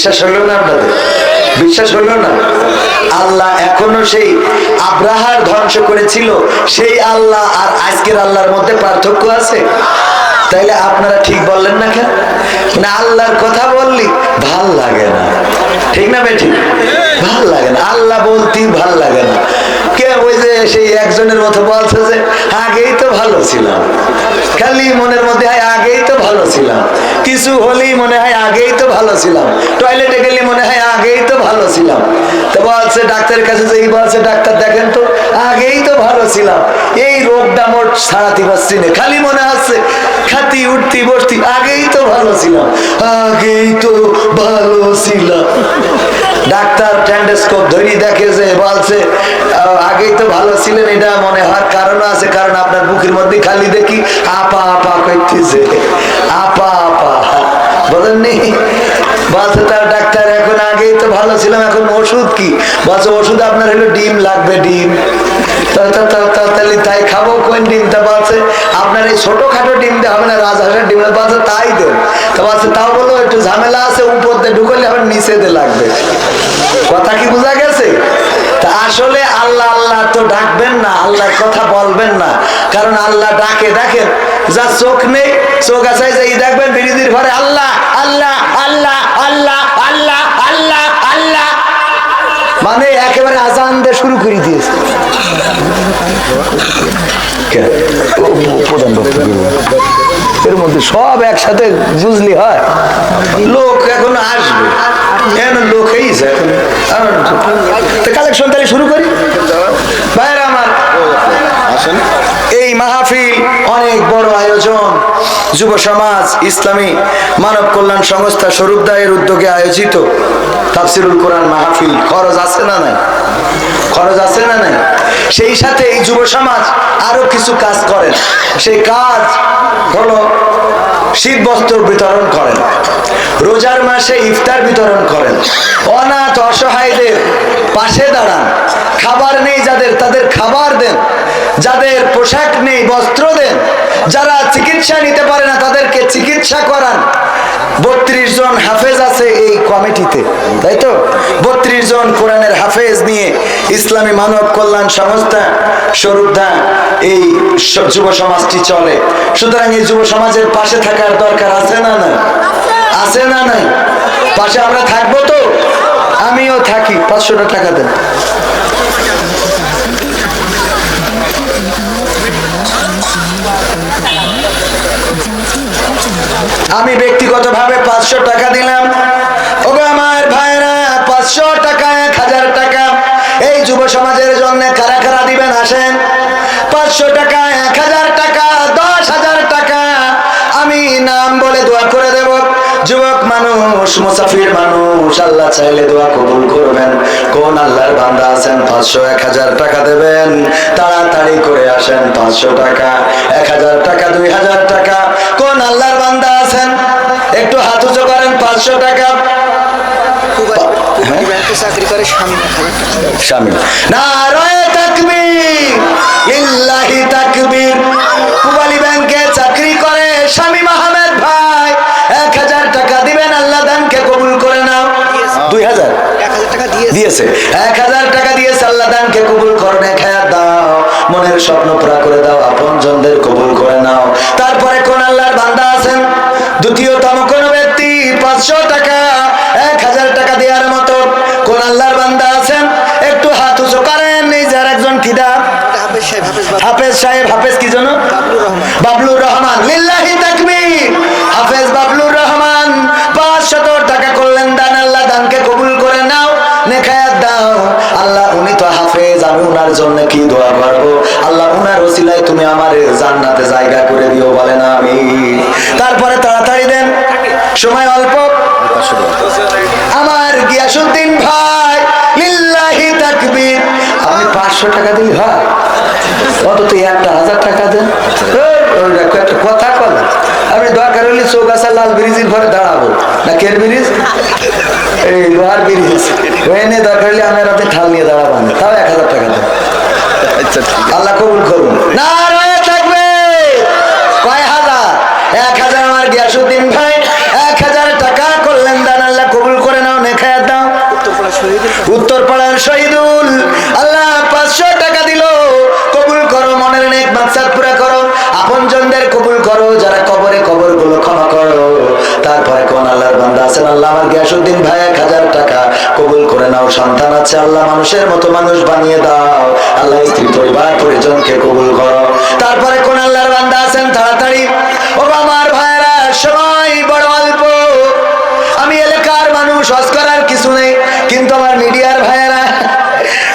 বিশ্বাস হলো না আপনাদের? বিশ্বাস হলো না? আল্লাহ এখনও সেই আব্রাহার ধ্বংস করেছিল, সেই আল্লাহ আর আজকের আল্লাহর মধ্যে পার্থক্য আছে? তাইলে আপনারা ঠিক বললেন না কেন? মানে আল্লাহর কথা বললি, ভালো লাগে না। ঠিক না বেঠি? ভালো লাগে না। আল্লাহ বলতেই ভালো লাগে না। কে ওই যে সেই একজনের মতো বলছে যে ছিলাম। খালি মনের মধ্যে হয় আগেই তো ভালো ছিলাম। কিছু হলেই মনে হয় আগেই তো ভালো ছিলাম। টয়লেটে গেলে মনে হয় আগেই তো ভালো ছিলাম। তো বলছে ডাক্তারের কাছে বলছে ডাক্তার, দেখেন তো, আগেই তো ভালো ছিলাম। এই রোগটা মোট সারাতে পারছি না। খালি মনে হচ্ছে, খাতি, উঠতি, বসতি, আগেই তো ভালো ছিলাম। আগেই তো ভালো ছিলাম। ডাক্তার ট্যান্ডেস্কোপ ধরি দেখে যে, বলছে আগেই তো ভালো ছিলেন, এটা মনে হওয়ার কারণ আছে, কারণ আপনার বুকের মধ্যে খালি দেখি আপা আপা করতেছে আপা আপা। বলেননি? ডাক্তার, এখন আগেই তো ভালো ছিলাম, এখন ওষুধ কি? ওষুধ আপনার হলো ডিম লাগবে, ডিম। তাই খাব, কোন ডিমটা বলছে, আপনার এই ছোটখাটো ডিম দিয়ে হবে না, রাজহাঁসের ডিম। তাই দেন তা বলছে, তাও বলো, একটু ঝামেলা আছে, উপর দিয়ে ঢুকলে আবার নিচে দিয়ে লাগবে। কথা কি বোঝা গেছে? আসলে আল্লাহ আল্লাহ তো ডাকবেন না, আল্লাহর কথা বলবেন না। কারণ আল্লাহ ডাকে দেখেন যা চোখ নেই, চোখ আছে, যে দেখবেন বিরোধীর ঘরে, আল্লাহ আল্লাহ আল্লাহ আল্লাহ আল্লাহ আল্লাহ আল্লাহ। মানে একেবারে আজান দিয়ে শুরু করে দিয়েছে? এর মধ্যে সব একসাথে বুঝলি হয়। লোক এখন আসবে। কেন লোক এইছে কালেকশন তাহলে শুরু করি। ভাইরা আমার এই মাহফিল অনেক বড় আয়োজন। যুব সমাজ ইসলামী মানব কল্যাণ সংস্থা স্বরূপদায়ের উদ্যোগে আয়োজিত। তাফসিরুল কোরআন মাহফিল। খরচ আছে না নাই? খরচ আছে না নাই? সেই সাথে এই যুব সমাজ আরও কিছু কাজ করেন। সেই কাজ হলো শীত বস্ত্র বিতরণ করেন। রোজার মাসে ইফতার বিতরণ করেন। অনাথ, অসহায়দের পাশে দাঁড়ান। খাবার নেই যাদের, তাদের খাবার দেন। যাদের পোশাক নেই, বস্ত্র দেন। যারা চিকিৎসা নিতে পারে না, তাদেরকে চিকিৎসা করান। বত্রিশ জন হাফেজ আছে এই কমিটিতে, তাই তো? বত্রিশ জন কোরআনের হাফেজ নিয়ে ইসলামী মানব কল্যাণ সংস্থা স্বরূপদা এই যুব সমাজটি চলে। সুতরাং এই যুব সমাজের পাশে থাকার দরকার আছে না না আছে না নাই? পাশে আমরা থাকব তো? আমিও থাকি পাঁচশোটা টাকা দেন। আমি ব্যক্তিগতভাবে পাঁচশো টাকা দিলাম। ওগো আমার ভাইরা পাঁচশো টাকা, এক হাজার টাকা। এই যুব সমাজের জন্য কারা কারা দিবেন, আসেন। মানুষ মুসাফির মানুষ আল্লাহ চাইলে দোয়া কবুল করবেন। কোন আল্লাহর বান্দা আছেন পাঁচশো এক হাজার টাকা দেবেন। তাড়াতাড়ি করে আসেন পাঁচশো টাকা এক হাজার টাকা দুই হাজার টাকা। কোন আল্লাহর বান্দা আছেন? একটু হাত উঁচু করেন পাঁচশো টাকা। চাকরি করে স্বামী। শামিল নারায়ে তাকবীর ইল্লাহি তাকবীর। কুবালি ব্যাংকে চাকরি করে শামীম আহমেদ হাজার। এক হাজার দিয়েছে। এক হাজার টাকা দিয়েছে আল্লাহ দানকে কবুল করনে খেয়ার দাও। মনের স্বপ্ন পুরা করে দাও আপন জনদের কবুল করে নাও। তারপরে কোন আল্লাহর বান্দা আছেন? দ্বিতীয়তম কোন ব্যক্তি পাঁচশো টাকা এক হাজার টাকা দেওয়ার মতো কোন আল্লাহর বান্দা আছেন? একটু হাত উঁচু করেন নিজের একজন খিদা হাফেজ সাহেব উনার জন্য কি দোয়া করব? আল্লাহ, উনার ওসিলায় তুমি আমার জান্নাতে জায়গা করে দিও বলে না আমি। তারপরে তাড়াতাড়ি দেন। সময় অল্প। আমার গিয়াসুদ্দিন ভাই, লিল্লাহি তাকবীর। আমি পাঁচশো টাকা দিই হয় অন্তত একটা হাজার টাকা দেন। ওই একটা কথা কলা আমি দরকার হলে চৌগাছা লাল ব্রিজের ঘরে দাঁড়াবো। না কের ব্রিজ? এই লোহার ব্রিজ। ওখানে দরকার হলে আমার রাতে ঠাল নিয়ে দাঁড়াবো তাও এক হাজার টাকা দেন। আল্লাহ কবুল করুন। না থাকবে। আল্লাহ আমার গিয়াসুদ্দিন ভাই এক হাজার টাকা কবুল করে নাও, সন্তান আছে আল্লাহ মানুষের মতো মানুষ বানিয়ে দাও। আল্লাহ স্ত্রী পরিবার পরিজনকে কবুল করো। তারপরে কোন আল্লাহর বান্দা আছেন তাড়াতাড়ি? ও আমার ভাইয়েরা সময় বড় অল্প। আমি এলাকার মানুষ হজ করার কিছু নেই, কিন্তু আমার মিডিয়ার ভাইয়েরা,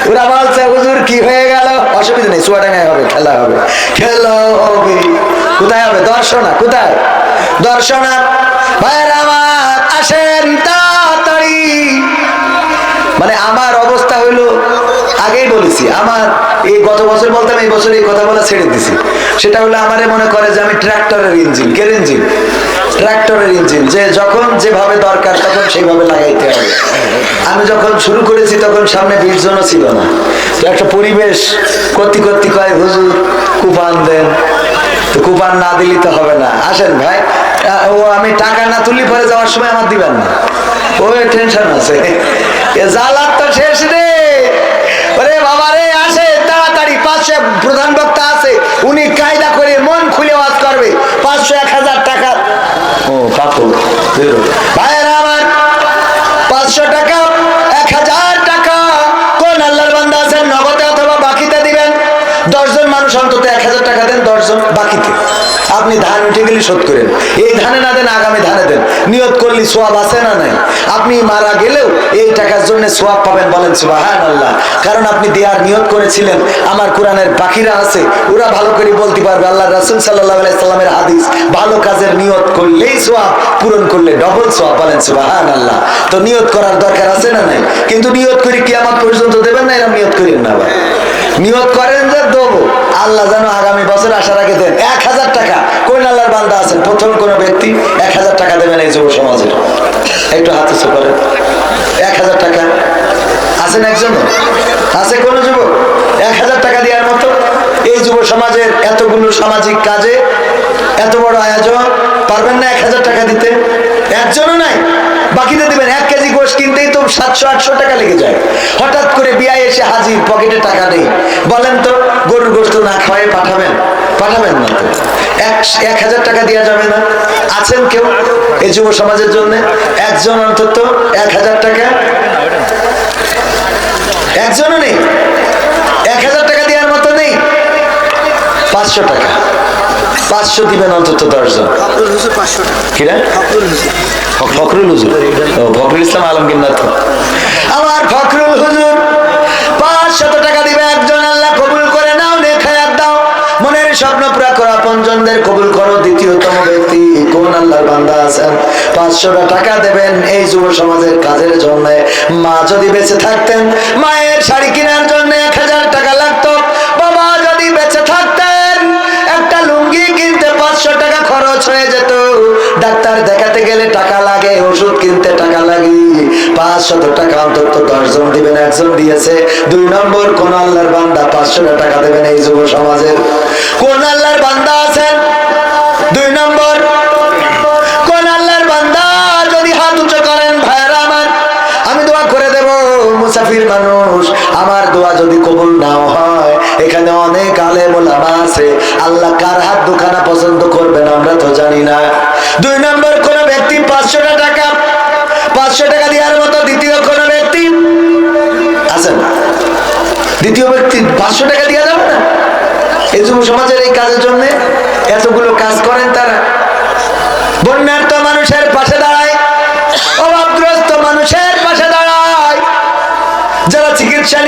ওরা বলছে, হুজুর, কি হয়ে গেল? অসুবিধা নেই চুয়াডাঙ্গায় হবে, খেলা হবে। খেলা হবে কোথায় হবে? দর্শনা, কোথায়? দর্শনা ভাইয়েরা আমার, আসেন তাড়াতাড়ি। মানে আমার অবস্থা হইল, আগেই বলেছি, আমার এই গত বছর বলতাম, এই বছর এই কথা বলা ছেড়ে দিছি। সেটা হলো আমারে মনে করে যে আমি ট্রাক্টরের ইঞ্জিন, কের ইঞ্জিন? ট্রাক্টরের ইঞ্জিন, যে যখন যেভাবে দরকার তখন সেইভাবে লাগাইতে হবে। আমি যখন শুরু করেছি তখন সামনে বিশ জনও ছিল না। একটা পরিবেশ কর্তি কর্তি কয়, হুজুর কুপান দেন। তো কুপান না দিলে তো হবে না। আসেন ভাই ও আমি টাকা না তুলি পরে যাওয়ার সময় আমার দিবেন না। ওই টেনশন আছে। জ্বালার তো শেষ রে। ওরে বাবা রে আসে তাড়াতাড়ি, পাঁচশো প্রধান বক্তা আছে। উনি কায়দা করে মন খুলে ওয়াজ করবে। পাঁচশো এক হাজার টাকা। ও কাকু ভাইয়েরা আমার পাঁচশো টাকা দশজন মানুষ অন্তত এক হাজার টাকা দেন, দশজন বাকিতে। আপনি ধান উঠে গেলে শোধ করেন। এই ধানে না দেন, আগামী ধানে দেন। নিয়ত করলে সোয়াব আছে না নাই? আপনি মারা গেলেও এই টাকার জন্য সোয়াব পাবেন বলেন সুবাহান আল্লাহ কারণ আপনি দেওয়ার নিয়ত করেছিলেন। আমার কোরআনের পাখিরা আছে, ওরা ভালো করে বলতে পারবে। আল্লাহ রাসুল সাল্লাহ সাল্লামের হাদিস, ভালো কাজের নিয়ত করলেই সোয়াব, পূরণ করলে ডবল সোয়াব বলেন সুবাহান আল্লাহ তো নিয়ত করার দরকার আছে না নাই? কিন্তু নিয়ত করে কি আমার পর্যন্ত দেবেন না এরকম নিয়ত করেন না আবার। নিয়ত করেন যে দেবো। আল্লাহ যেন আগামী বছর আসার আগে দেন। এক হাজার টাকা। কোন আল্লাহর বান্দা আছেন? প্রথম কোন ব্যক্তি এক হাজার টাকা দেবেন এই যুব সমাজের। একটু হাত উঁচু করেন এক হাজার টাকা। আছেন একজন? আছে কোন যুবক? এক হাজার টাকা দেওয়ার মতো? এই যুব সমাজের এতগুলো সামাজিক কাজে এত বড় আয়োজন পারবেন না এক হাজার টাকা দিতে। একজনও নাই। বাকিতে দিবেন এক কেজি গোশ কিনতেই তো সাতশো, আটশো টাকা লেগে যায়। হঠাৎ করে বিয়ায় এসে হাজির, পকেটে টাকা নেই। বলেন তো, গরুর গোস্ত না খাওয়াই পাঠাবেন? পাঠাবেন না তো। এক হাজার টাকা দেওয়া যাবে না। আছেন কেউ এই যুব সমাজের জন্য? একজন অন্তত এক হাজার টাকা? একজনও নেই। এক হাজার টাকা দেওয়ার মতো নেই। পাঁচশো টাকা। পাঁচশো দিবেন অন্তত দশজন। কিরা ফখরুল হুজুর। ফখরুল ইসলাম আলমগীর না তো আমার ফখরুল হুজুর পাঁচশত টাকা দিবে একজন আল্লাহ কবুল করে নাও দাও। মনের স্বপ্ন পুরা করা পঞ্জনদের কবুল করো দ্বিতীয়তম ব্যক্তি কোন আল্লাহর বান্দা আছেন? পাঁচশোটা টাকা দেবেন এই যুব সমাজের কাজের জন্য। মা যদি বেঁচে থাকতেন মায়ের শাড়ি কেনার জন্য এক হাজার টাকা ডাক্তার দেখাতে গেলে টাকা লাগে, ওষুধ কিনতে টাকা লাগে। পাঁচশত টাকা অন্তত দশজন দিবেন, একজন দিয়েছে। দুই নম্বর, কোন আল্লাহর বান্দা পাঁচশো টাকা দেবেন এই যুব সমাজের কোন আল্লাহর বান্দা আছেন? দুই নম্বর, কোন আল্লাহর বান্দা যদি হাত উঁচু করেন ভাইরা আমার, আমি দোয়া করে দেব, মুসাফির মানুষ, আমার দোয়া যদি কবুল নাও হয়। এখানে অনেক আলেম ওলামা আছে। আল্লাহ কার হাত দুখানা পছন্দ করবেন আমরা তো জানি না। দুই নম্বর কোন ব্যক্তি পাঁচশো টাকা পাঁচশো টাকা দেওয়ার মতো দ্বিতীয় কোন ব্যক্তি আছেন দ্বিতীয় ব্যক্তি পাঁচশো টাকা দেওয়া যাবে না? এই যুব সমাজের এই কাজের জন্য এতগুলো কাজ করেন তারা। বন্যার্থ মানুষের পাশে দাঁড়ায়, অভাবগ্রস্ত মানুষের পাশে দাঁড়ায়। যারা চিকিৎসা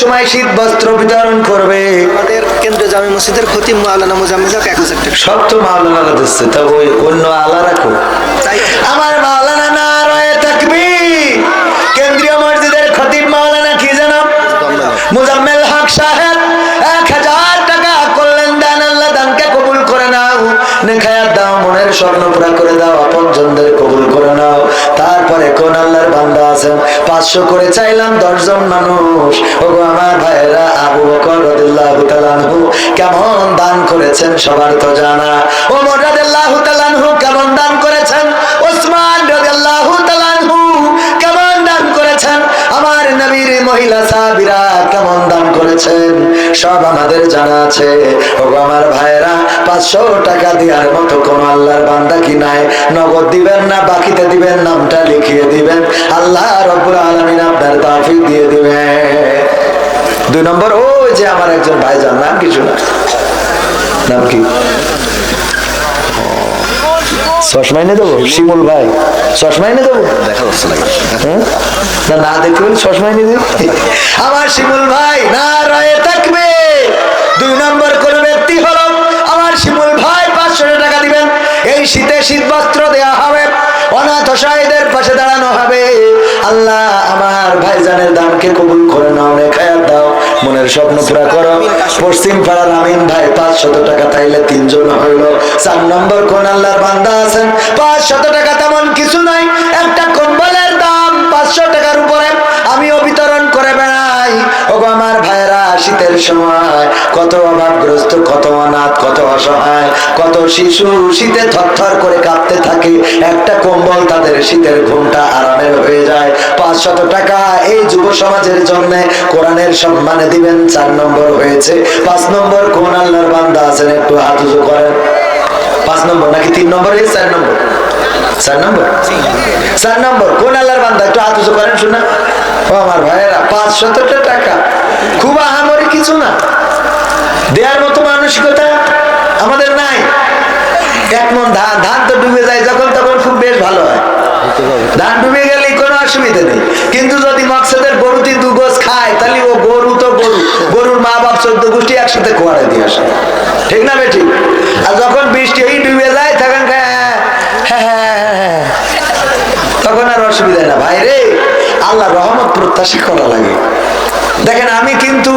সময় শীত বস্ত্র বিতরণ করবে। আমাদের কেন্দ্রীয় জামি মসজিদের খতিব মাওলানা মোজাম্মেল হক এক হাজার টাকা। সব তো মাওলানা দিচ্ছে তা ওই অন্য আলা রাখো। তাই আমার মাওলানা না রয়ে থাকবি। কেন্দ্রীয় মসজিদের খতিব মাওলানা কি জানো মুজাম্মেল হক সাহেব এক হাজার টাকা করলেন দান আল্লাহ দানকে কবুল করে নাও। নেখায়াত দাও মনের স্বপ্ন পুরা করে কোন আল্লাহর বান্দা আছেন পাঁচশো করে চাইলাম, দশজন মানুষ। ওগো আমার ভাইয়েরা, আবু বকর রাদিয়াল্লাহু তাআলা কেমন দান করেছেন সবার তো জানা। ওমর রাদিয়াল্লাহু তাআলা আনহু, কেমন দান করেছেন? ওসমান রাদিয়াল্লাহু তাআলা আনহু, কেমন দান করেছেন? আমার নবীর মহিলা সাহাবীরা কেমন দান করেছেন? সব আমাদের জানা আছে। ওগো আমার ভাইয়েরা পাঁচশো টাকা দেওয়ার মতো কোন আল্লাহর বান্দা কি নাই? নগদ দিবেন না বাকিতে দিবেন নামটা লিখিয়ে দিবেন। আল্লাহ রব্বুল আলামিন আপনার তাফিক দিয়ে দিবেন। দুই নম্বর ও যে আমার একজন ভাইজান নাম কিছু না নাম কি? চশমা এনে দেবো? শিমুল ভাই। চশমা এনে দেবো? দেখা যাচ্ছে না হ্যাঁ? না না দেখতে চশমা এনে দেবো। আমার শিমুল ভাই না রয়ে থাকবে দুই নম্বর কোন ব্যক্তি হলো আমার শিমুল ভাই পাঁচশো টাকা দিবেন এই শীতে শীত বস্ত্র দেওয়া হবে, অনাথ অসহায়দের পাশে দাঁড়ানো হবে। আল্লাহ, আমার ভাইজানের দানকে কবুল করে নাও নেখায়াত দাও। মনের স্বপ্ন পুরা করো। পশ্চিম পাড়ার আমিন ভাই, পাঁচশত টাকা তাইলে তিনজন হইল। চার নম্বর কোন আল্লাহর বান্দা আছেন? পাঁচশত টাকা তেমন কিছু নাই। একটা কম্বলের দাম পাঁচশো টাকার উপরে। আমিও বিতরণ করে বেড়াই। ওগো আমার ভাইরা শীতের সময়, কত অভাবগ্রস্ত, কত অনাথ, কত অসহায়, কত শিশু শীতে থরথর করে কাঁপতে থাকে। একটা কম্বল তাদের শীতের ঘুমটা আরামের হয়ে যায়। পাঁচশত টাকা এই যুব সমাজের জন্য কোরআনের সম্মানে দিবেন, চার নম্বর হয়েছে। পাঁচ নম্বর কোন আল্লাহর বান্দা আছেন, একটু হাত উজু করেন। পাঁচ নম্বর নাকি তিন নম্বর চার নম্বর? নম্বর নম্বর কোন আল্লাহর একটু হাত উঁচু করেন ও আমার ভাইয়েরা পাঁচ টাকা খুব আহামরি কিছু না দেওয়ার মতো মানসিকতা আমাদের নাই এক মন ধান ধান তো ডুবে যায় যখন তখন খুব বেশ ভালো হয় ধান ডুবে গেলে কোনো অসুবিধা নেই কিন্তু যদি মকসদের গরুটি দু গোছ খায় তাহলে ও গরু তো গরু গরুর মা বাপ চোদ্দ গোষ্ঠী একসাথে খোয়ারে দিয়ে আসে ঠিক না বেঠিক আর যখন বৃষ্টি এই ডুবে যায় তখন হ্যাঁ হ্যাঁ হ্যাঁ হ্যাঁ তখন আর অসুবিধা না। ভাই রে আল্লাহ রহমত প্রত্যাশা করা লাগে। দেখেন, আমি কিন্তু,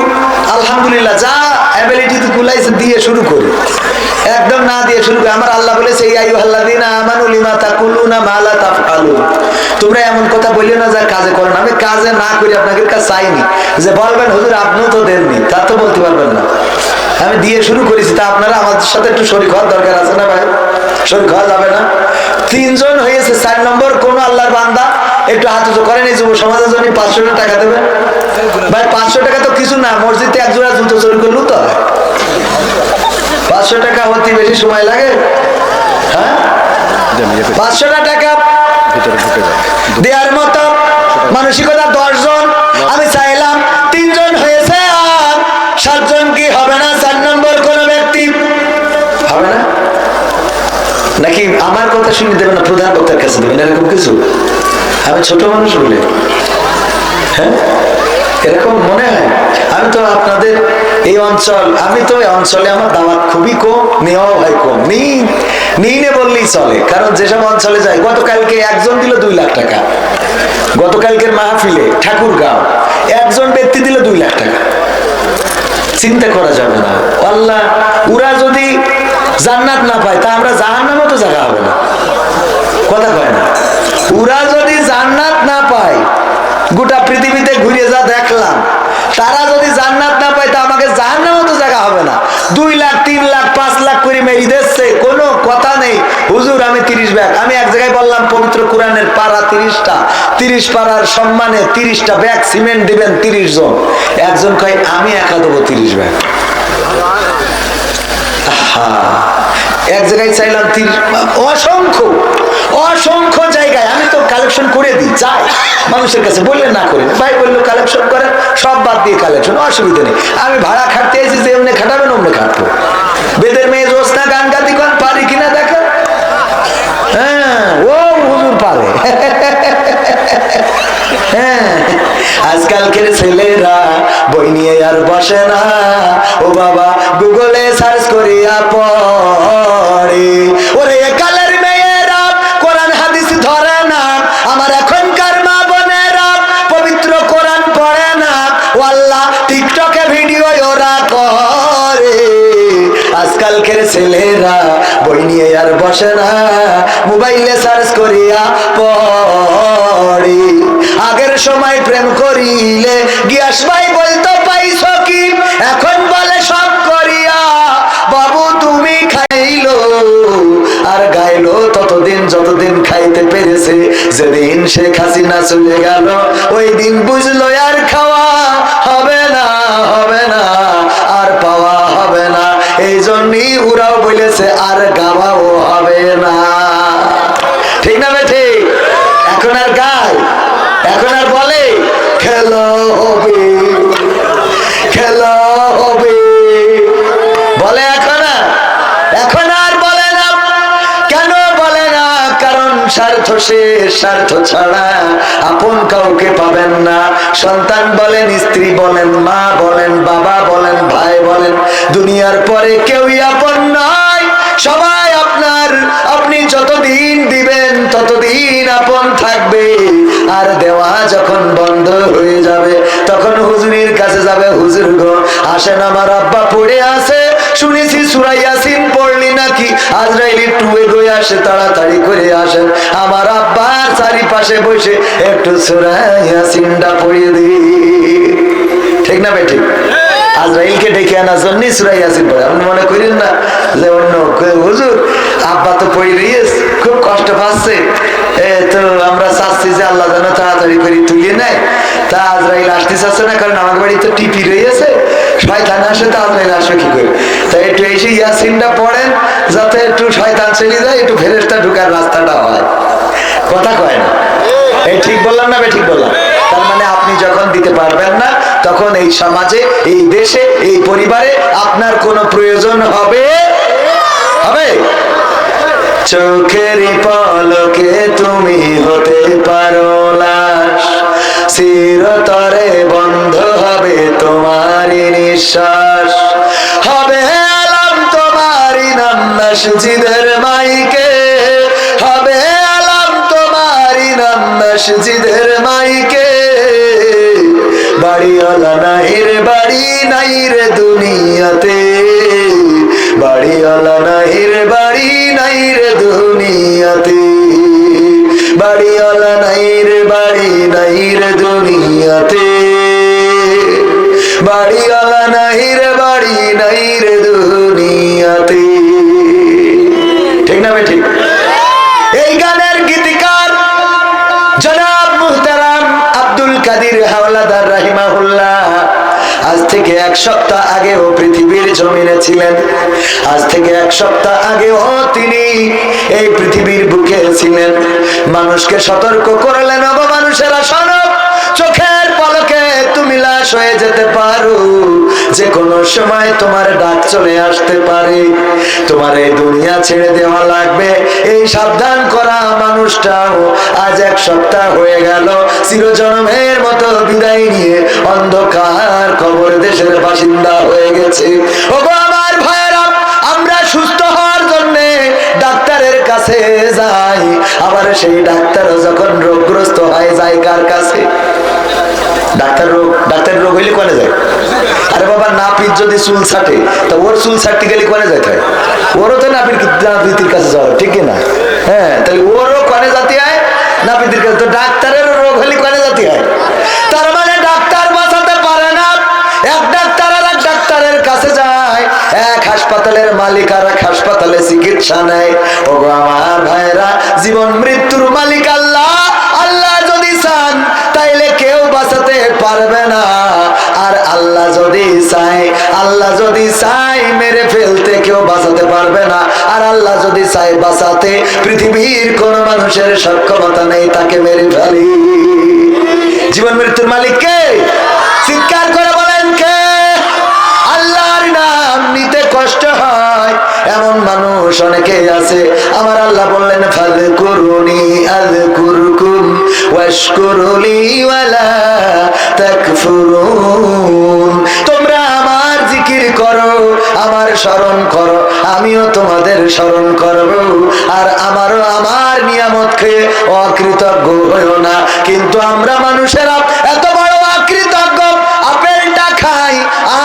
আলহামদুলিল্লাহ, যা অ্যাবিলিটি কুলাইছে, দিয়ে শুরু করি। একদম না দিয়ে শুরু করি। আমার আল্লাহ বলেছে এই আয়ু আল্লাদিনা আমানু লিমা তাকুলুনা মালা তাফআলুন। তোমরা এমন কথা বলিও না যা কাজে করো না। আমি কাজে না করি, আপনাদের কাছে চাইনি। যে বলবেন, হুজুর, আপনিও তো দেননি। তা তো বলতে পারবেন না। আমি দিয়ে শুরু করেছি। তা আপনারা আমাদের সাথে একটু শরীর হওয়ার দরকার আছে না ভাই? শরীর হওয়া যাবে না। তিনজন হয়েছে, চার নম্বর কোন আল্লাহর বান্দা? একটু হাত উঁচু করেন এই যুব সমাজের জন্য পাঁচশো টাকা দেবে ভাই পাঁচশো টাকা তো কিছু না মসজিদে এক জোড়া জুতো চুরি করলেও তো পাঁচশো টাকা হতে বেশি সময় লাগে। হ্যাঁ? পাঁচশো টাকা দেওয়ার মতো মানসিকতা দশজন আমি চাইলাম তিনজন হয়েছে আর সাতজন কি হবে না? চার নম্বর কোন ব্যক্তি হবে না? নাকি আমার কথা শুনে দেবে না? প্রধান বক্তার কাছে দেবেন এরকম কিছু? আমি ছোট মানুষ বলে। হ্যাঁ? এরকম মনে হয়। আমি তো আপনাদের এই অঞ্চল, আমি তো এই অঞ্চলে আমার দাওয়াত খুবই কম, নেওয়াও হয় কম। নিই নিই নে বললেই চলে। কারণ যেসব অঞ্চলে যাই, গতকালকে একজন দিল দুই লাখ টাকা। গতকালকের মাহফিলে ঠাকুরগাঁও, একজন ব্যক্তি দিল দুই লাখ টাকা। চিন্তা করা যাবে না। আল্লাহ, ওরা যদি জান্নাত না পায়, তা আমরা জাহান্নামও তো জায়গা হবে না। কথা কয় না। ওরা যদি জান্নাত না পায় গোটা পৃথিবীতে ঘুরে যা দেখলাম তারা যদি জান্নাত না পায় তা আমাকে জাহান্নামও তো জায়গা হবে না। দুই লাখ তিন লাখ পাঁচ লাখ করে মেরি দিচ্ছে কোনো কথা নেই। হুজুর আমি তিরিশ ব্যাগ। আমি এক জায়গায় বললাম পবিত্র কোরআনের পাড়া তিরিশটা। তিরিশ পাড়ার সম্মানে তিরিশটা ব্যাগ সিমেন্ট দিবেন তিরিশ জন। একজন কয় আমি একা দেবো তিরিশ ব্যাগ। আহা, এক জায়গায় চাইলাম তিরিশ অসংখ্য অসংখ্য জায়গায়। আমি তো কালেকশন করে দিই, চাই। মানুষের কাছে বললে না করে। ভাই বলল কালেকশন করেন, সব বাদ দিয়ে কালেকশন অসুবিধা নেই। আমি ভাড়া খাটতে এসেছি, যে এমনি খাটাবেন অমনি খাটবো। বেদের মেয়ে রোজনা গান গাতি কন পারি কিনা দেখেন হ্যাঁ ও হুজুর পারে। হ্যাঁ আজকালকের ছেলেরা বই নিয়ে আর বসে না। ও বাবা গুগলে সার্চ করিয়া পড়ে। ওরে কালের মেয়েরা কোরআন হাদিস ধরে না। আমার এখনকার মা বোনেরা পবিত্র কোরআন পড়ে না। ও আল্লাহ টিকটকে ভিডিও ওরা করে। আজকালকের ছেলেরা বই নিয়ে আর বসে না। মোবাইলে সার্চ করিয়া পড়ে। আগের সময় প্রেম করিলে গিয়াস ভাই বলতো, পাইছ কি? এখন বলে, সব আর গাইলো ততদিন যতদিন খাইতে পেরেছে। যেদিন শেখ হাসিনা চলে গেল ওই দিন বুঝলো শেষ স্বার্থ ছাড়া আপন কাউকে পাবেন না। সন্তান বলেন, স্ত্রী বলেন, মা বলেন, বাবা বলেন, ভাই বলেন, দুনিয়ার পরে কেউই আপন নয়। সবাই আপনার, আপনি যতদিন দিবেন, ততদিন আপন থাকবে। আর দেওয়া যখন বন্ধ হয়ে যাবে, তখন হুজুরির কাছে যাবে, হুজুর গো, আসেন আমার আব্বা পড়ে আছে, শুনেছি সুরাইয়াসিন পড়লি নাকি টুয়ে এগোয় আসে, তাড়াতাড়ি করে আসেন। আমার আব্বার চারিপাশে বসে একটু সুরাইয়াসিনটা পড়িয়ে দিই ঠিক না বেটি? আজরাইলকে ডেকে আনার জন্য সুরাইয়াসিন পড়ে। আপনি মনে করেন না যে অন্য হুজুর আব্বা তো পড়ে রয়েছে খুব কষ্ট পাচ্ছে। তো আমরা চাচ্ছি যে আল্লাহ যেন তাড়াতাড়ি করে তুলিয়ে নেয়। তা আজরাইল আসতে চাচ্ছে না, কারণ আমার বাড়ি তো টিপি রয়েছে শয়তান আসে তা আজরাইল আসবে কি করে? তাই একটু এসে ইয়াসিনটা পড়েন, যাতে একটু শয়তান চলে যায়, একটু ফেরেস্তা ঢুকার রাস্তাটা হয়। কথা কয় না? এই ঠিক বললাম না ঠিক বললাম? তার মানে আপনি যখন দিতে পারবেন না, তখন এই সমাজে, এই দেশে, এই পরিবারে আপনার কোনো প্রয়োজন হবে? হবে? চোখের পলকে তুমি হতে পারো লাশ। চিরতরে বন্ধ হবে তোমারই নিঃশ্বাস। হবে আলাম তোমারই নাম মসজিদের মাইকে। হবে আলাম তোমারই নাম মসজিদের মাইকে। বাড়িওয়ালা নাই রে বাড়ি নাই রে দুনিয়াতে। বাড়ি নাই রে দুনিয়াতে। বাড়ি দুনিয়াতে। বাড়ি দুনিয়াতে। ঠিক না ঠিক এই গানের গীতিকার জনাব মুহতারাম আব্দুল কাদির হাওলাদার রাহিমাহুল্লাহ। থেকে এক সপ্তাহ আগে আগেও পৃথিবীর জমিনে ছিলেন। আজ থেকে এক সপ্তাহ আগে আগেও তিনি এই পৃথিবীর বুকে ছিলেন। মানুষকে সতর্ক করলেন অব মানুষেরা সনক চোখের পলকে তুমি লাশ হয়ে যেতে পারো। যে কোনো সময় তোমার ডাক চলে আসতে পারে। তোমার এই দুনিয়া ছেড়ে দেওয়া লাগবে। এই সাবধান করা মানুষটাও আজ এক সপ্তাহ হয়ে গেল। চিরজন্মের মতো বিদায় নিয়ে অন্ধকার খবর দেশের বাসিন্দা হয়ে গেছে। ওগো আমার ভাইয়েরা, আমরা সুস্থ হওয়ার জন্য ডাক্তারের কাছে যাই। আবার সেই ডাক্তারও যখন রোগগ্রস্ত হয়, যায় কার কাছে? ডাক্তার রোগ ডাক্তার রোগ হইলে কোনে যায়? আরে বাবা, নাপিত যদি চুল ছাটে, তা ওর চুল ছাটতে গেলে কোনে যায় হয়? ওরও তো নাপিত, নাপিতির কাছে যাওয়া ঠিক না? হ্যাঁ তাহলে ওরও কোনে জাতি হয়, নাপিতির কাছে। তো ডাক্তারের রোগ হলে কোনে জাতি হয়। তার মানে ডাক্তার বাঁচাতে পারে না। এক ডাক্তার আর এক ডাক্তারের কাছে যায়। এক হাসপাতালের মালিক আর এক হাসপাতালে চিকিৎসা নেয়। ওগো আমার ভাইরা জীবন মৃত্যুর মালিক আল্লাহ। কেউ বাঁচাতে পারবে না। আর আল্লাহ যদি চায়, আল্লাহ যদি চায় মেরে ফেলতে কেউ বাঁচাতে পারবে না। আর আল্লাহ যদি চায় বাঁচাতে, পৃথিবীর কোন মানুষের সক্ষমতা নেই তাকে মেরে ফেলি। জীবন মৃত্যুর মালিককে চিৎকার এমন মানুষ অনেকে আছে। আমার আল্লাহ বললেন ফাদ করুনি আদ কুরকুম ওয়ালা তাকফুরুন। তোমরা আমার জিকির করো, আমার স্মরণ করো, আমিও তোমাদের স্মরণ করব। আর আমারও আমার নিয়ামত খেয়ে অকৃতজ্ঞ হইও না। কিন্তু আমরা মানুষেরা এত বড় অকৃতজ্ঞ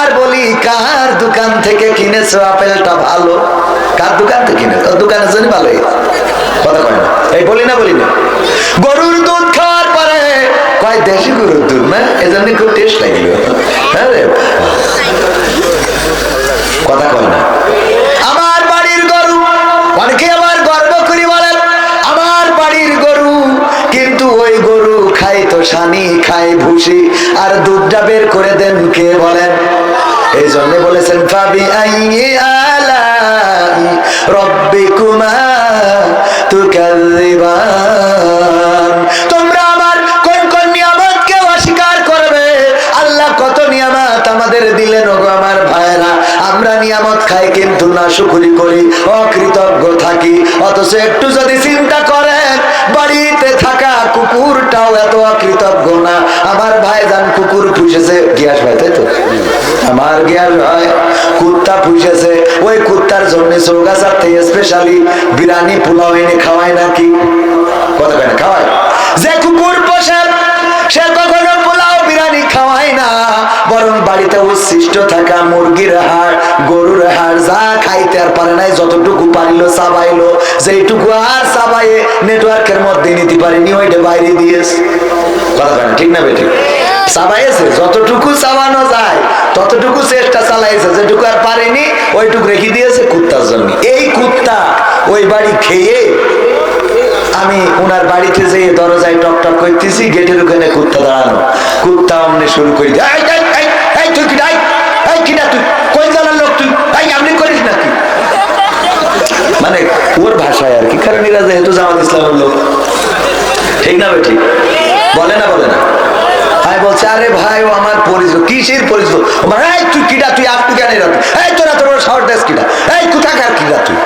আর বলি, কার দোকান থেকে কিনেছো আপেলটা ভালো? কার দোকান থেকে কিনেছো? দোকানের জন্য ভালো কথা কয় না। এই বলি না বলি না। গরুর দুধ খাওয়ার পরে কয়, দেশি গরুর দুধ, না? এজন্য খুব টেস্ট লাগল। হ্যাঁ কথা কয় না। আমার বাড়ির গরু, অনেকে আবার গর্ব করি বলেন, আমার বাড়ির গরু, কিন্তু ওই গরু খাই তো সানি খাই ভুসি, আর দুধটা বের করে দেন কে বলেন? এই জন্য বলেছেন ফাবি আইয়ে আলাই তুকাল্লিবান তোমরা আমার কোন কোন আমার নিয়ামত খাই কিন্তু না শুকুরি করি, অকৃতজ্ঞ থাকি। অথচ একটু যদি চিন্তা করেন, বাড়িতে থাকা কুকুরটাও এত অকৃতজ্ঞ না। আমার ভাই যান কুকুর পুষেছে গিয়াস ভাই, তাই তো? আমার গিয়াস ভাই কুত্তা পুষেছে। ওই কুত্তার জন্য চৌগাছার থেকে স্পেশালি বিরিয়ানি পোলাও এনে খাওয়ায় নাকি? কথা কেন খাওয়ায়? যে কুকুর পোষে, সে কখনো পোলাও বিরিয়ানি খাওয়ায় না। বরং বাড়িতে উচ্ছিষ্ট থাকা মুরগির হাড়, গরুর হাড় যা খাইতে আর পারে নাই, যতটুকু পারিল চাবাইলো। যেইটুকু আর চাবাইয়ে নেটওয়ার্কের মধ্যে নিতে পারিনি, ওইটা বাইরে দিয়েছে। ঠিক না বেঠিক? চাবাইছে, যতটুকু চাবানো যায়, ততটুকু চেষ্টা চালাইছে, যেটুকু আর পারেনি, ওইটুকু রেখে দিয়েছে কুত্তার জন্য। এই কুত্তা ওই বাড়ি খেয়ে আমি ওনার বাড়িতে যে দরজায় টক টক করতেছি, গেটের ওখানে কুত্তা দাঁড়ানো। কুত্তা অমনে শুরু করে তুই কি কিনা তুই, কই জানার লোক তুই? এই, আপনি করিস না তুই মানে ওর ভাষায় আর কি, কারণ এরা যেহেতু জামাত ইসলামের লোক। ঠিক না ঠিক বলে না বলে না। ভাই বলছে আরে ভাই ও আমার পরিচয় কিসের ও বলে, এই তুই কিডা? তুই আপনি কেন এই তোরা তোর শহর দেশ কিডা? এই কোথাকার কিডা তুই?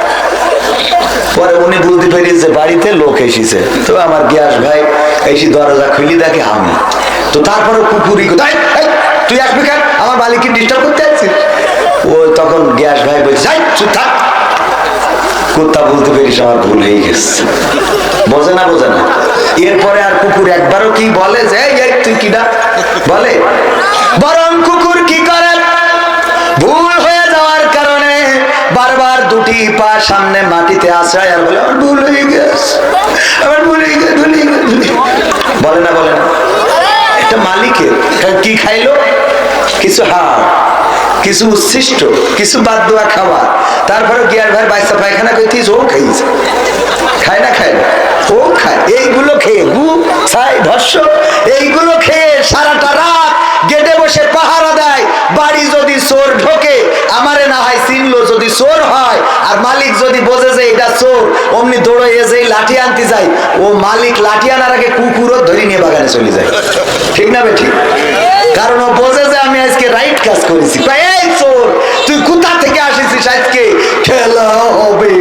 পরে উনি বুঝতে পেরেছে বাড়িতে লোক এসেছে। তো আমার গ্যাস ভাই এসে দরজা খুলি দেখে আমি। তো তারপরে কুকুরি কোথায় তুই আসবি কেন? আমার মালিককে ডিস্টার্ব করতে আসছিস? ও তখন গ্যাস ভাই বলছে "যাই, থাক। কুত্তা বলতে পেরিস আমার ভুল হয়ে গেছে। বোঝে না বোঝে না। এরপরে আর কুকুর একবারও কি বলে যে "এই, এই, তুই কিডা বলে বরং কুকুর কি করে? ভুল হয়ে যাওয়ার কারণে বারবার দুটি পা সামনে মাটিতে আশ্রয় আর বলে আমার ভুল হয়ে গেছে। আমার ভুল হয়ে গেছে, ভুল হয়ে গেছে।" বলে না বলে না। এটা মালিকের কি খাইলো? কিছু হাড়, কিছু উচ্ছিষ্ট, কিছু বাদ দেওয়া খাওয়া তারপরে গিয়ার ভাই বাইসা পায়খানা করতিস ও খাইছে খায় না খায় ও খায়। এইগুলো খেয়ে গু, ছাই ধর্ষ এইগুলো খেয়ে সারাটা রাত গেটে বসে পাহারা দেয়। বাড়ি যদি চোর ঢোকে, আমারে না হয় চিনলো যদি চোর হয়, আর মালিক যদি বোঝে চোর, অমনি দৌড়ে এসে লাঠি আনতে যায়, ও মালিক লাঠি আনার আগে কুকুরও ধরে নিয়ে বাগানে চলে যায়। ঠিক না বে ঠিক? কারণ ও বোঝে যে আমি আজকে রাইট কাজ করেছি। এই চোর, তুই কোথা থেকে আসিস আজকে? খেলা হবে।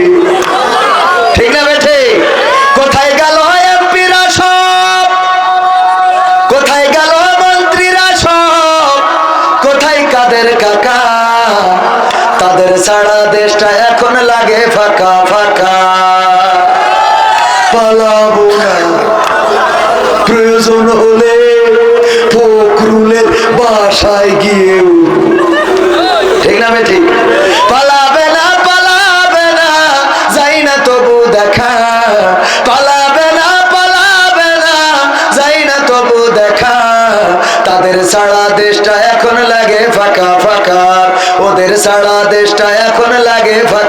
ঠিক না বেঠে কোথায় গেল কাদের কাকা? তাদের সারা দেশটা লাগে ফাঁকা ফাঁকা। পালাবো না। প্রয়োজন হলে ফকরুলের বাসায় গিয়েও। ঠিক না ঠিক পালাবে না পালাবে না, যাই না তবু দেখা। পালাবে না পালাবে না, যাই না তবু দেখা। তাদের সারা দেশটা এখন লাগে ফাঁকা ফাঁকা। ওদের সারা দেশটা এখন লাগে ফাঁকা।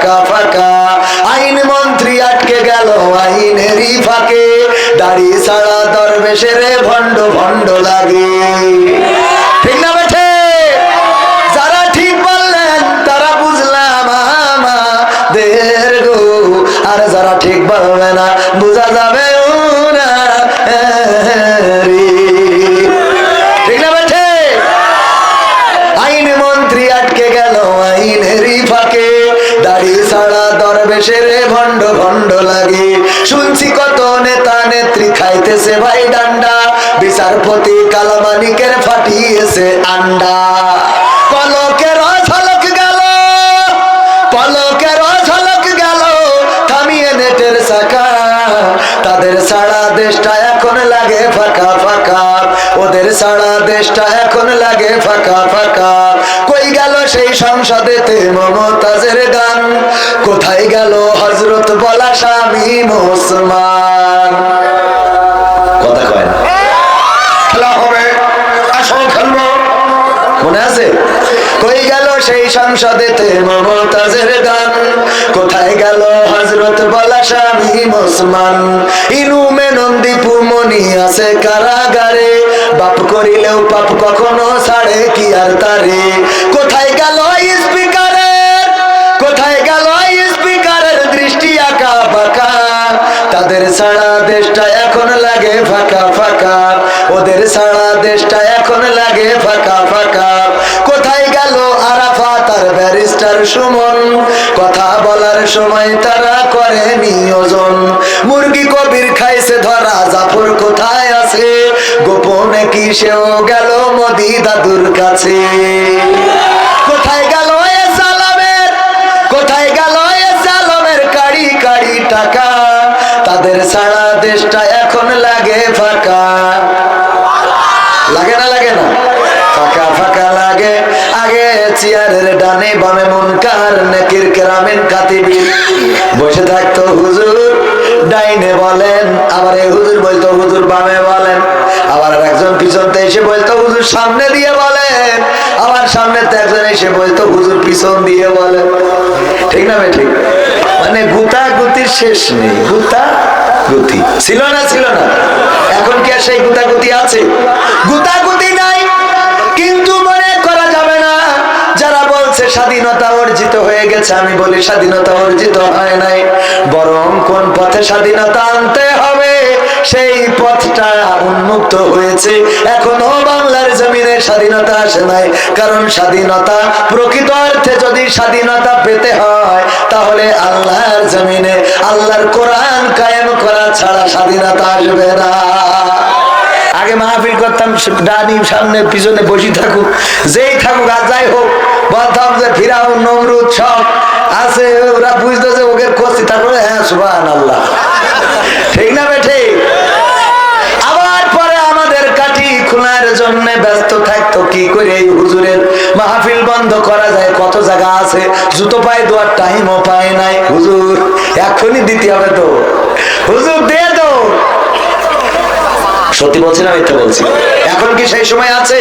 আইনেরই ফাঁকে লাগে। ঠিক না বেঠে? ঠিক বললেন, তারা বুঝলাম আমাদের গো আর যারা ঠিক বলবে না, বোঝা যাবে ছাড়া দরবেশের ভণ্ড ভণ্ড লাগে। শুনছি কত নেতা নেত্রী খাইতেছে ভাই ডান্ডা। বিচারপতি কালামানিকের ফাটিয়েছে আন্ডা। পলকের ঝলক গেল, পলকের ঝলক গেল, থামিয়ে নেটের চাকা। তাদের সারা দেশটা এখন লাগে ফাঁকা ফাঁকা। ওদের সারা দেশটা এখন লাগে ফাঁকা ফাঁকা। সেই সংসদেতে মমতাজের গান। কোথায় গেল হজরত বলা স্বামী মুসলমান কথা কয় না খেলা হবে আসো খেলব মনে আছে কই গেল সেই সংসদেতে মমতাজের গান। কোথায় গেল হজরত বলা স্বামী মুসলমান? ইনুমে নন্দীপু মনি আছে কারাগারে। বাপ করিলেও পাপ কখনো ছাড়ে কি আর তারে? কোথায় গেল স্পিকারের কোথায় গেল স্পিকারের দৃষ্টি আঁকা বাঁকা তাদের সারা দেশটা এখন লাগে ফাঁকা ফাঁকা। ওদের সারা দেশটা এখন লাগে ফাঁকা ফাঁকা। আর ব্যারিস্টার সুমন। কথা বলার সময় তারা করে নিয়োজন। মুরগি কবির খাইছে ধরা, জাফর কোথায় আছে? গোপনে কি সেও গেল মোদি দাদুর কাছে? কোথায় গেল এ সালামের কোথায় গেল এ সালামের কাড়ি কাড়ি টাকা? তাদের সারা দেশটা এখন লাগে ফাঁকা। চেয়ারের ডানে বামে মুনকার, নেকির কেরামেন কাতিবি বসে থাকতো হুজুর, ডাইনে বলেন, আবার হুজুর বলতো হুজুর বামে বলেন। আবার একজন পিছনতে এসে বলতো হুজুর সামনে দিয়ে বলেন। আবার সামনে তো একজন এসে বলতো হুজুর পিছন দিয়ে বলেন। ঠিক না ভাই ঠিক মানে গুতা গুতির শেষ নেই, গুতা গুতি। ছিল না ছিল না। এখন কি আর সেই গুতাগুতি আছে? গুতাগুতি স্বাধীনতা অর্জিত হয়ে গেছে, আমি বলি স্বাধীনতা অর্জিত হয় নাই। বরং কোন পথে স্বাধীনতা আনতে হবে, সেই পথটা উন্মুক্ত হয়েছে। এখনও বাংলার জমিনে স্বাধীনতা আসে নাই। কারণ স্বাধীনতা প্রকৃত অর্থে যদি স্বাধীনতা পেতে হয়, তাহলে আল্লাহর জমিনে, আল্লাহর কোরআন কায়েম করা ছাড়া স্বাধীনতা আসবে না। আগে মাহফিল করতাম ডানি সামনে, পিছনে বসে থাকুক। যেই থাকুক আর যাই হোক বলতাম যে ফিরাও নমরুদ সব আছে, ওরা বুঝতো যে ওকে করছি তারপর সুবান আল্লাহ ঠিক না বেঠে? আবার পরে আমাদের কাঠি খোলার জন্য ব্যস্ত থাকতো, কি করে এই হুজুরের মাহফিল বন্ধ করা যায়, কত জায়গা আছে? জুতো পায়ে দেওয়ার টাইমও পায় নাই, হুজুর, এখনই দিতে হবে তো। হুজুর দিয়ে তো। সত্যি বলছি না মিথ্যা বলছি? এখন কি সেই সময় আছে?